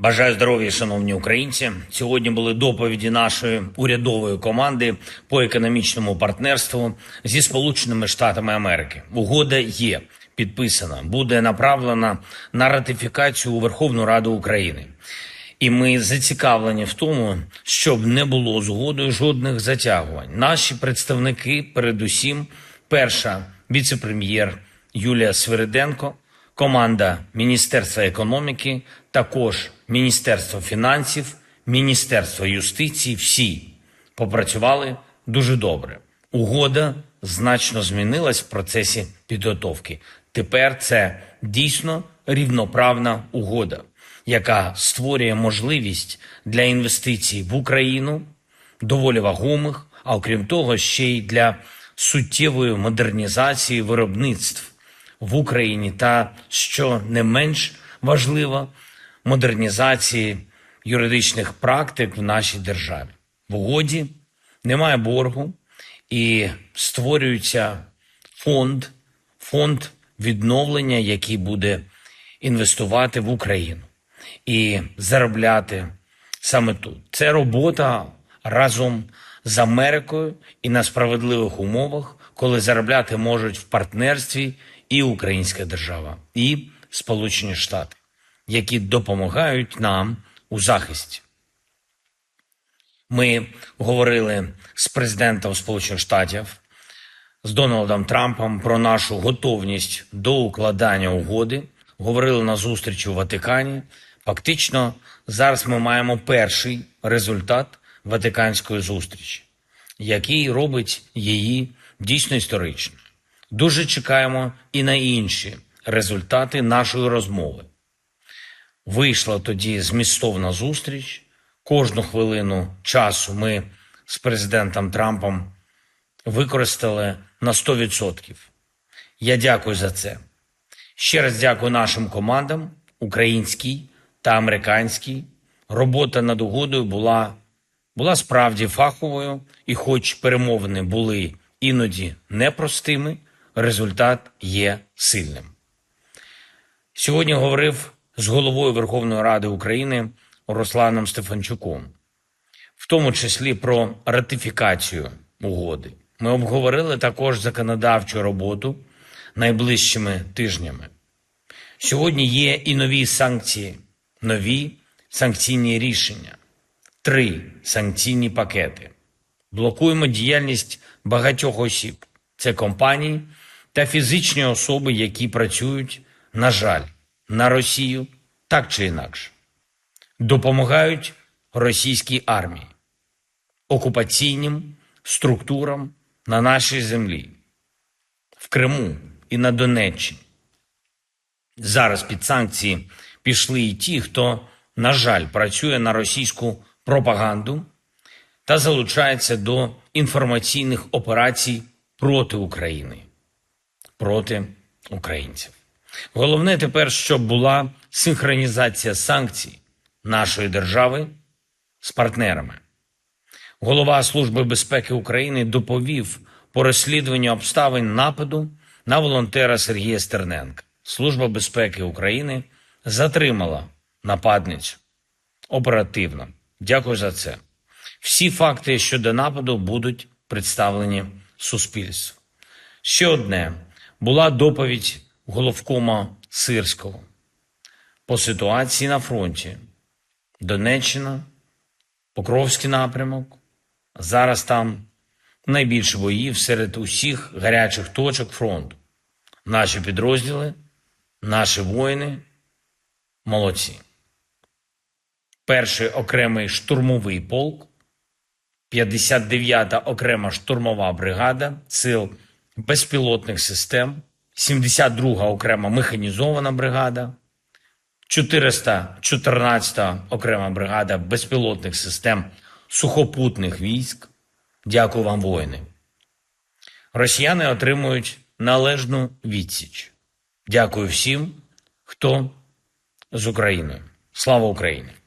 Бажаю здоров'я, шановні українці. Сьогодні були доповіді нашої урядової команди по економічному партнерству зі Сполученими Штатами Америки. Угода є підписана, буде направлена на ратифікацію у Верховну Раду України. І ми зацікавлені в тому, щоб не було згодою жодних затягувань. Наші представники, передусім, перша віце-прем'єр Юлія Свириденко, команда Міністерства економіки, також Міністерство фінансів, Міністерство юстиції, всі попрацювали дуже добре. Угода значно змінилась в процесі підготовки. Тепер це дійсно рівноправна угода, яка створює можливість для інвестицій в Україну доволі вагомих, а окрім того, ще й для суттєвої модернізації виробництв в Україні та, що не менш важливо, модернізації юридичних практик в нашій державі. В угоді немає боргу і створюється фонд, фонд відновлення, який буде інвестувати в Україну і заробляти саме тут. Це робота разом з Америкою і на справедливих умовах, коли заробляти можуть в партнерстві і Українська держава, і Сполучені Штати, які допомагають нам у захисті. Ми говорили з президентом Сполучених Штатів, з Дональдом Трампом про нашу готовність до укладання угоди. Говорили на зустрічі у Ватикані. Фактично, зараз ми маємо перший результат Ватиканської зустрічі, який робить її дійсно історичною. Дуже чекаємо і на інші результати нашої розмови. Вийшла тоді змістовна зустріч. Кожну хвилину часу ми з президентом Трампом використали на 100%. Я дякую за це. Ще раз дякую нашим командам, українській та американській. Робота над угодою була, була справді фаховою, і, хоч перемовини були іноді непростими, результат є сильним. Сьогодні говорив з головою Верховної Ради України Русланом Стефанчуком, в тому числі про ратифікацію угоди. Ми обговорили також законодавчу роботу найближчими тижнями. Сьогодні є і нові санкції, нові санкційні рішення, три санкційні пакети. Блокуємо діяльність багатьох осіб. Це компанії та фізичні особи, які працюють, на жаль, на Росію так чи інакше. Допомагають російській армії, окупаційним структурам на нашій землі, в Криму і на Донеччині. Зараз під санкції пішли і ті, хто, на жаль, працює на російську пропаганду та залучається до інформаційних операцій проти України, проти українців. Головне тепер, щоб була синхронізація санкцій нашої держави з партнерами. Голова Служби безпеки України доповів по розслідуванню обставин нападу на волонтера Сергія Стерненка. Служба безпеки України затримала нападницю оперативно. Дякую за це. Всі факти щодо нападу будуть представлені суспільству. Ще одне була доповідь головкома Сирського по ситуації на фронті. Донеччина, Покровський напрямок. Зараз там найбільше боїв серед усіх гарячих точок фронту. Наші підрозділи, наші воїни молодці. Перший окремий штурмовий полк, 59-та окрема штурмова бригада сил безпілотних систем, 72-га окрема механізована бригада, 414-та окрема бригада безпілотних систем сухопутних військ. Дякую вам, воїни. Росіяни отримують належну відсіч. Дякую всім, хто з Україною. Слава Україні!